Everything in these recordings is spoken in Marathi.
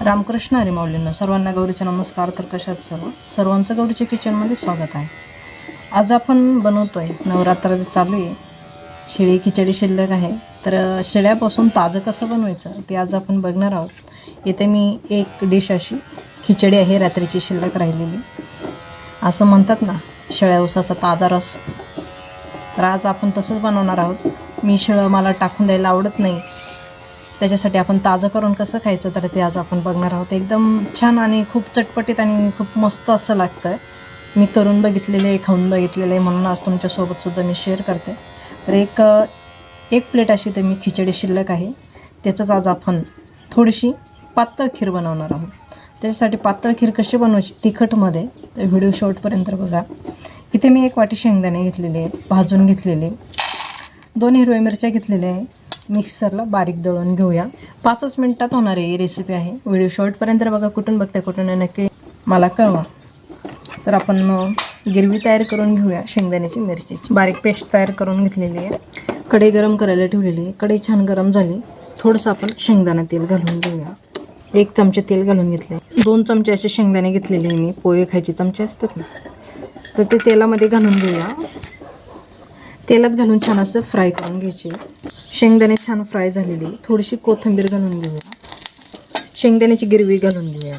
रामकृष्ण हरी सर्वांना गौरीचा नमस्कार तर कशात सर्व? सर्वांचं गौरीच्या किचनमध्ये स्वागत आहे. आज आपण बनवतो आहे नवरात्र चालू आहे. शिळी खिचडी शिल्लक आहे. तर शेळ्यापासून शिळ्यापासून ताजं कसं बनवायचं ते आज आपण बघणार आहोत. येथे मी एक डिश अशी खिचडी आहे रात्रीची शिल्लक राहिलेली. असं म्हणतात ना शेळ्या उसाचा ताजा रस. तर आज आपण तसंच बनवणार आहोत. मी शिळं मला टाकून द्यायला आवडत नाही. त्याच्यासाठी आपण ताजं करून कसं खायचं तर ते आज आपण बघणार आहोत. एकदम छान आणि खूप चटपटीत आणि खूप मस्त असं लागतं आहे मी करून बघितलेले आहे खाऊन बघितलेलं आहे म्हणून आज तुमच्यासोबतसुद्धा मी शेअर करते. तर एक एक प्लेट अशी तर मी खिचडी शिल्लक आहे. त्याचंच आज आपण थोडीशी पातळ खीर बनवणार आहोत. त्याच्यासाठी पातळ खीर कशी बनवायची तिखटमध्ये तर व्हिडिओ शॉर्टपर्यंत बघा. इथे मी एक वाटी शेंगदाणे घेतलेले आहेत भाजून घेतलेले. दोन हिरव्या मिरच्या घेतलेल्या आहे मिक्सरला बारीक दळून घेऊया. पाचच मिनिटात होणारी ही रेसिपी आहे. व्हिडिओ शॉर्टपर्यंत बघा कुठून बघता कुठून नाही नक्की मला कळवा. तर आपण गिरवी तयार करून घेऊया शेंगदाण्याची मिरचीची बारीक पेस्ट तयार करून घेतलेली आहे. कढई गरम करायला ठेवलेली आहे. कढई छान गरम झाली. थोडंसं आपण शेंगदाणा तेल घालून घेऊया. एक चमचे तेल घालून घेतले दोन चमचे असे शेंगदाणे घेतलेले मी. पोहे खायचे चमचे असतात ना. तर ते तेलामध्ये घालून घेऊया. तेलात घालून छान असं फ्राय करून घ्यायचे. शेंगदाणे छान फ्राय झालेली. थोडीशी कोथिंबीर घालून घेऊया. शेंगदाण्याची गिरवी घालून घेऊया.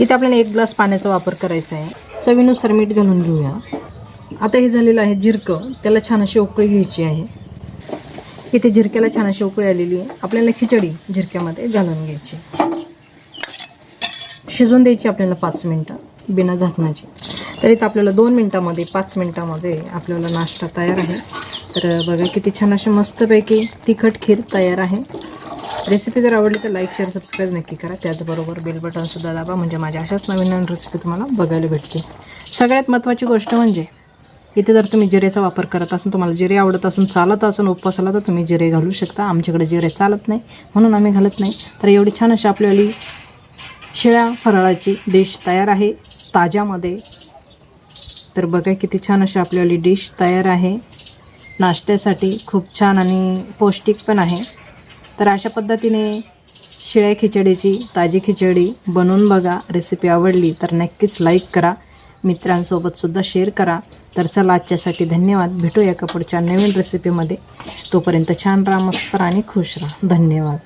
इथे आपल्याला एक ग्लास पाण्याचा वापर करायचा आहे. चवीनुसार मीठ घालून घेऊया. आता हे झालेलं आहे जिरकं. त्याला छान अशी उकळी घ्यायची आहे. इथे झिरक्याला छान अशी उकळी आलेली आहे. आपल्याला खिचडी झिरक्यामध्ये घालून घ्यायची शिजवून द्यायची आपल्याला पाच मिनटं. बिना झाकणाची. तर इथं आपल्याला दोन मिनटामध्ये पाच मिनटामध्ये आपल्याला नाश्ता तयार आहे. तर बघा किती छान अशी मस्तपैकी तिखट खीर तयार आहे. रेसिपी जर आवडली तर लाईक शेअर सबस्क्राईब नक्की करा. त्याचबरोबर बेल बटनसुद्धा दाबा म्हणजे माझ्या अशाच नवीन नवीन रेसिपी तुम्हाला बघायला भेटते सगळ्यात महत्त्वाची गोष्ट म्हणजे इथे जर तुम्ही जिरेचा वापर करत असाल तुम्हाला जिरे आवडत असेल चालत असेल उपवासाला तर तुम्ही जिरे घालू शकता. आमच्याकडे जिरे चालत नाही म्हणून आम्ही घालत नाही. तर एवढी छान अशी आपल्याली शिळ्या फराळाची डिश तयार आहे. ताज्यामध्ये तर बघा किती छान अशी आपल्याली डिश तयार आहे. नाश्त्यासाठी खूप छान आणि पौष्टिक पण आहे. तर अशा पद्धतीने शिळ्या खिचडीची ताजी खिचडी बनवून बघा. रेसिपी आवडली तर नक्कीच लाईक करा. मित्रांसोबतसुद्धा शेअर करा. तर चला आजच्यासाठी धन्यवाद. भेटूया का पुढच्या नवीन रेसिपीमध्ये तोपर्यंत छान राहा मस्त आणि खुश राहा. धन्यवाद.